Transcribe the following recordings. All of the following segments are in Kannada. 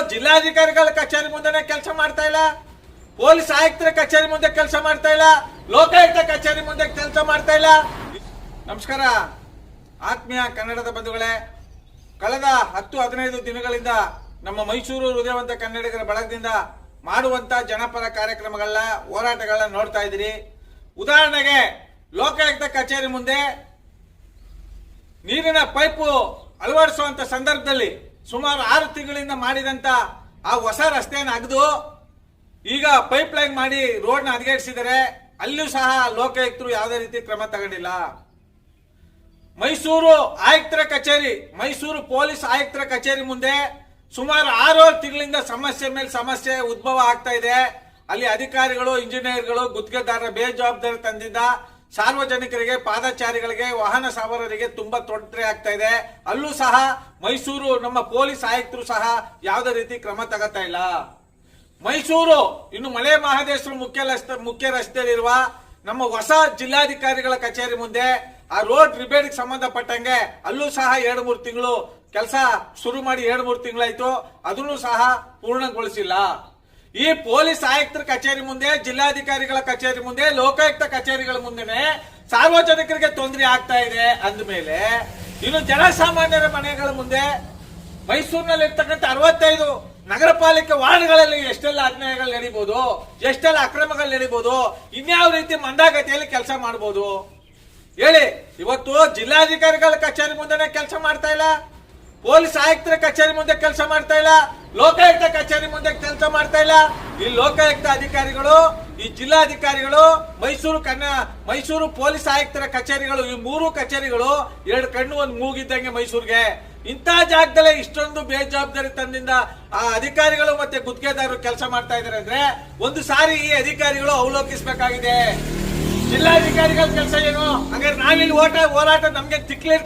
ಜಿಲ್ಲಾಧಿಕಾರಿಗಳ ಕಚೇರಿ ಮುಂದೆನೆ ಕೆಲಸ ಮಾಡ್ತಾ ಇಲ್ಲ? ಪೊಲೀಸ್ ಆಯುಕ್ತರ ಕಚೇರಿ ಮುಂದೆ ಕೆಲಸ ಮಾಡ್ತಾ ಇಲ್ಲ? ಲೋಕಾಯುಕ್ತ ಕಚೇರಿ ಮುಂದೆ ಕೆಲಸ ಮಾಡ್ತಾ ಇಲ್ಲ? ನಮಸ್ಕಾರ. ಆತ್ಮೀಯ ಕನ್ನಡದ ಬಂಧುಗಳೇ, ಕಳೆದ ಹತ್ತು ಹದಿನೈದು ದಿನಗಳಿಂದ ನಮ್ಮ ಮೈಸೂರು ಹೃದಯವಂತ ಕನ್ನಡಿಗರ ಬಳಗದಿಂದ ಮಾಡುವಂತ ಜನಪರ ಕಾರ್ಯಕ್ರಮಗಳನ್ನ, ಹೋರಾಟಗಳನ್ನ ನೋಡ್ತಾ ಇದ್ದೀರಿ. ಉದಾಹರಣೆಗೆ, ಲೋಕಾಯುಕ್ತ ಕಚೇರಿ ಮುಂದೆ ನೀರಿನ ಪೈಪು ಅಳವಡಿಸುವಂತ ಸಂದರ್ಭದಲ್ಲಿ ಸುಮಾರು ಆರು ತಿಂಗಳಿಂದ ಮಾಡಿದಂತ ಆ ಹೊಸ ರಸ್ತೆಯನ್ನು ಅಗೆದು ಈಗ ಪೈಪ್ ಲೈನ್ ಮಾಡಿ ರೋಡ್ನ ಹದಗೆಡಿಸಿದರೆ ಅಲ್ಲೂ ಸಹ ಲೋಕಾಯುಕ್ತರು ಯಾವುದೇ ರೀತಿ ಕ್ರಮ ತಗೊಂಡಿಲ್ಲ. ಮೈಸೂರು ಆಯುಕ್ತರ ಕಚೇರಿ, ಮೈಸೂರು ಪೊಲೀಸ್ ಆಯುಕ್ತರ ಕಚೇರಿ ಮುಂದೆ ಸುಮಾರು ಆರು ತಿಂಗಳಿಂದ ಸಮಸ್ಯೆ ಮೇಲೆ ಸಮಸ್ಯೆ ಉದ್ಭವ ಆಗ್ತಾ ಇದೆ. ಅಲ್ಲಿ ಅಧಿಕಾರಿಗಳು ಇಂಜಿನಿಯರ್ಗಳು ಗುತ್ತಿಗೆದಾರರ ಬೇಜವಾಬ್ದಾರಿ ತಂದಿದ್ದ ಸಾರ್ವಜನಿಕರಿಗೆ, ಪಾದಚಾರಿಗಳಿಗೆ, ವಾಹನ ಸವಾರರಿಗೆ ತುಂಬಾ ತೊಂದರೆ ಆಗ್ತಾ ಇದೆ. ಅಲ್ಲೂ ಸಹ ಮೈಸೂರು, ನಮ್ಮ ಪೊಲೀಸ್ ಆಯುಕ್ತರು ಸಹ ಯಾವುದೇ ರೀತಿ ಕ್ರಮ ತಗೋತಾ ಇಲ್ಲ. ಮೈಸೂರು, ಇನ್ನು ಮಲೆ ಮಹದೇಶ್ವರ ಮುಖ್ಯ ರಸ್ತೆ, ಮುಖ್ಯ ರಸ್ತೆಯಲ್ಲಿರುವ ನಮ್ಮ ಹೊಸ ಜಿಲ್ಲಾಧಿಕಾರಿಗಳ ಕಚೇರಿ ಮುಂದೆ, ಆ ರೋಡ್ ರಿಪೇರಿಗೆ ಸಂಬಂಧಪಟ್ಟಂಗೆ ಅಲ್ಲೂ ಸಹ ಎರಡು ಮೂರು ತಿಂಗಳು ಕೆಲಸ ಶುರು ಮಾಡಿ ಎರಡು ಮೂರು ತಿಂಗಳಾಯ್ತು. ಅದನ್ನು ಸಹ ಪೂರ್ಣಗೊಳಿಸಿಲ್ಲ. ಈ ಪೊಲೀಸ್ ಆಯುಕ್ತರ ಕಚೇರಿ ಮುಂದೆ, ಜಿಲ್ಲಾಧಿಕಾರಿಗಳ ಕಚೇರಿ ಮುಂದೆ, ಲೋಕಾಯುಕ್ತ ಕಚೇರಿಗಳ ಮುಂದೆನೆ ಸಾರ್ವಜನಿಕರಿಗೆ ತೊಂದರೆ ಆಗ್ತಾ ಇದೆ ಅಂದಮೇಲೆ ಇನ್ನು ಜನಸಾಮಾನ್ಯರ ಮನೆಗಳ ಮುಂದೆ ಮೈಸೂರಿನಲ್ಲಿ ಇರ್ತಕ್ಕಂಥ ಅರವತ್ತೈದು ನಗರ ಪಾಲಿಕೆ ವಾರ್ಡ್ಗಳಲ್ಲಿ ಎಷ್ಟೆಲ್ಲ ಅನ್ಯಾಯಗಳು ನಡೀಬಹುದು ಎಷ್ಟೆಲ್ಲ ಅಕ್ರಮಗಳು ನಡೀಬಹುದು ಇನ್ಯಾವ ರೀತಿ ಮಂದಾಗತಿಯಲ್ಲಿ ಕೆಲಸ ಮಾಡಬಹುದು ಹೇಳಿ, ಇವತ್ತು ಜಿಲ್ಲಾಧಿಕಾರಿಗಳ ಕಚೇರಿ ಮುಂದೆನೆ ಕೆಲಸ ಮಾಡ್ತಾ ಇಲ್ಲ? ಪೊಲೀಸ್ ಆಯುಕ್ತರ ಕಚೇರಿ ಮುಂದೆ ಕೆಲಸ ಮಾಡ್ತಾ ಇಲ್ಲ, ಲೋಕಾಯುಕ್ತ ಕಚೇರಿ ಮುಂದೆ ಕೆಲಸ ಮಾಡ್ತಾ ಇಲ್ಲ. ಈ ಲೋಕಾಯುಕ್ತ ಅಧಿಕಾರಿಗಳು, ಈ ಜಿಲ್ಲಾಧಿಕಾರಿಗಳು, ಮೈಸೂರು ಕನ್ನ ಮೈಸೂರು ಪೊಲೀಸ್ ಆಯುಕ್ತರ ಕಚೇರಿಗಳು, ಈ ಮೂರು ಕಚೇರಿಗಳು ಎರಡು ಕಣ್ಣು ಒಂದು ಮೂಗಿದ್ದಂಗೆ ಮೈಸೂರಿಗೆ. ಇಂಥ ಜಾಗದಲ್ಲೇ ಇಷ್ಟೊಂದು ಬೇಜವಾಬ್ದಾರಿ ತಂದಿಂದ ಆ ಅಧಿಕಾರಿಗಳು ಮತ್ತೆ ಗುತ್ತಿಗೆದಾರರು ಕೆಲಸ ಮಾಡ್ತಾ ಇದಾರೆ ಅಂದ್ರೆ ಒಂದು ಸಾರಿ ಈ ಅಧಿಕಾರಿಗಳು ಅವಲೋಕಿಸಬೇಕಾಗಿದೆ. ಜಿಲ್ಲಾಧಿಕಾರಿಗಳ ಕೆಲಸ ಏನು? ಹಂಗಾರೆ ನಾವಿಲ್ಲಿ ಓಟ ಹೋರಾಟ ನಮ್ಗೆ ತಿಕ್ಲಿ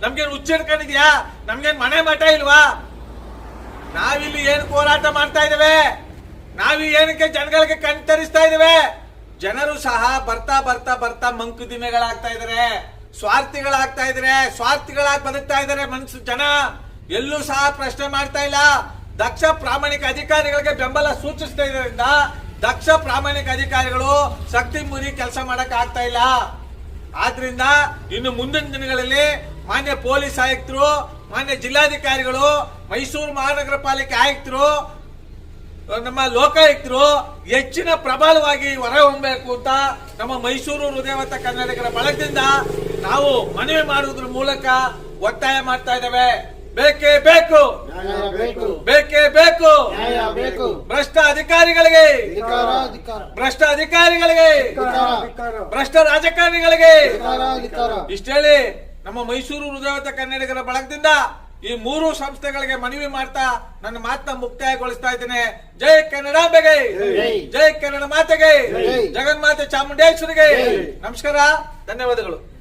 ಇಟ್ಕೊಂಡಿದ್ಯಾ ಹುಚ್ಚಿಡ್ಕೊಂಡಿದ್ಯಾ? ನಮ್ಗೇನ್ ಮನೆ ಮಠ ಇಲ್ವಾ? ನಾವಿಲ್ಲಿ ಏನು ಹೋರಾಟ ಮಾಡ್ತಾ ಇದ್ದೇವೆ? ನಾವಿ ಏನಕ್ಕೆ ಜನಗಳಿಗೆ ಕಣ್ತರಿಸ್ತಾ ಇದ್ದೇವೆ? ಜನರು ಸಹ ಬರ್ತಾ ಬರ್ತಾ ಬರ್ತಾ ಮಂಕು ದಿಮೆಗಳಾಗ್ತಾ ಇದಾರೆ ಸ್ವಾರ್ಥಿಗಳಾಗ್ತಾ ಇದಾರೆ ಸ್ವಾರ್ಥಿಗಳಾಗಿ ಬದುಕ್ತಾ ಇದಾರೆ ಮನ್ಸು ಜನ. ಎಲ್ಲೂ ಸಹ ಪ್ರಶ್ನೆ ಮಾಡ್ತಾ ಇಲ್ಲ. ದಕ್ಷ ಪ್ರಾಮಾಣಿಕ ಅಧಿಕಾರಿಗಳಿಗೆ ಬೆಂಬಲ ಸೂಚಿಸ್ತಾ ಇದರಿಂದ ದಕ್ಷ ಪ್ರಾಮಾಣಿಕ ಅಧಿಕಾರಿಗಳು ಶಕ್ತಿ ಮುರಿ ಕೆಲಸ ಮಾಡಕ್ ಆಗ್ತಾ ಇಲ್ಲ. ಆದ್ರಿಂದ ಇನ್ನು ಮುಂದಿನ ದಿನಗಳಲ್ಲಿ ಮಾನ್ಯ ಪೊಲೀಸ್ ಆಯುಕ್ತರು, ಮಾನ್ಯ ಜಿಲ್ಲಾಧಿಕಾರಿಗಳು, ಮೈಸೂರು ಮಹಾನಗರ ಪಾಲಿಕೆ ಆಯುಕ್ತರು, ನಮ್ಮ ಲೋಕಾಯುಕ್ತರು ಹೆಚ್ಚಿನ ಪ್ರಬಲವಾಗಿ ಹೊರಹೊಮ್ಮಬೇಕು ಅಂತ ನಮ್ಮ ಮೈಸೂರು ಹೃದಯವಂತ ಕನ್ನಡಿಗರ ಬಳಗದಿಂದ ನಾವು ಮನವಿ ಮಾಡುವುದ್ರ ಮೂಲಕ ಒತ್ತಾಯ ಮಾಡ್ತಾ ಇದ್ದೇವೆ. ಬೇಕು ಬೇಕೇ ಬೇಕು ನ್ಯಾಯ ಬೇಕು ಭ್ರಷ್ಟ ಅಧಿಕಾರಿಗಳಿಗೆ ಭ್ರಷ್ಟ ಅಧಿಕಾರಿಗಳಿಗೆ ಭ್ರಷ್ಟ ರಾಜಕಾರಣಿಗಳಿಗೆ. ಇಷ್ಟ ಹೇಳಿ ಇಷ್ಟೇಳಿ ನಮ್ಮ ಮೈಸೂರು ಹೃದಯತ ಕನ್ನಡಿಗರ ಬಳಗದಿಂದ ಈ ಮೂರು ಸಂಸ್ಥೆಗಳಿಗೆ ಮನವಿ ಮಾಡ್ತಾ ನನ್ನ ಮಾತನ್ನ ಮುಕ್ತಾಯಗೊಳಿಸ್ತಾ ಇದ್ದೇನೆ. ಜೈ ಕನ್ನಡಾಂಬೆಗೆ ಜೈ. ಜೈ ಕನ್ನಡ ಮಾತೆಗೆ. ಜಗನ್ಮಾತೆ ಚಾಮುಂಡೇಶ್ವರಿಗೆ. ನಮಸ್ಕಾರ. ಧನ್ಯವಾದಗಳು.